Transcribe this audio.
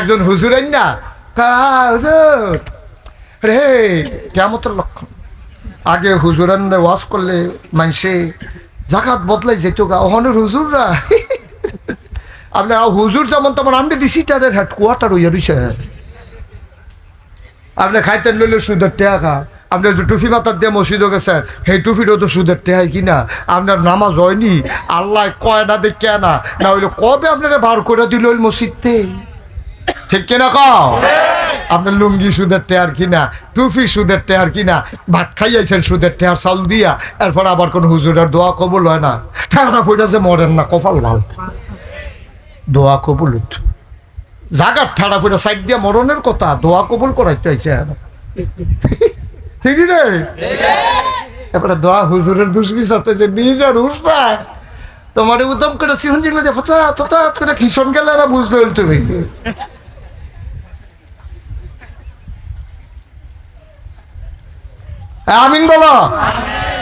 একজন হুজুর না? রে কেমতের লক্ষণ। আগে হুজুরান ওয়াজ করলে মানুষে জাকাত বদলাই যেত গা। ওখানের হুজুররা। আপনি হুজুর যেমন তেমন ডিসিটারের হেড কোয়ার্টার হইয়া রইছে। আপনি খাইতেন লইলে সুদের খা আপনি যে টুফি মাথার দিয়ে মসজিদও গেছেন, সেই টুফিরও তো সুদের টেহাই কিনা আপনার নামাজ হয়নি। আল্লাহ কয় না। দেখে না হইলে কবে আপনারা বার করে দিল মসজিদতে? ঠিক কিনা কও? আপনার লুঙ্গি সুদের টেয়ার কিনা টুফি সুদের টেয়ার কিনা, ভাত খাইয়াছেন সুদের টেয়ার চাল দিয়া, এরপর আবার কোন হুজুরের দোয়া কবুল হয় না। ঠান্ডা ফুটা মরেন না, কপাল ভালো দোয়া কবুল জাগার ঠাড়া ফুটা সাইড দিয়ে মরণের কথা, দোয়া কবুল করাইতে আইছে ঠিকই রে? এবারে দোয়া হুজুরের দুষ্বিসাতে যে নিজের হুস না তোমার উদম করে সিহন জিগলে যে করে কিশন গেলে না বুঝলো তুমি। আমিন বলো।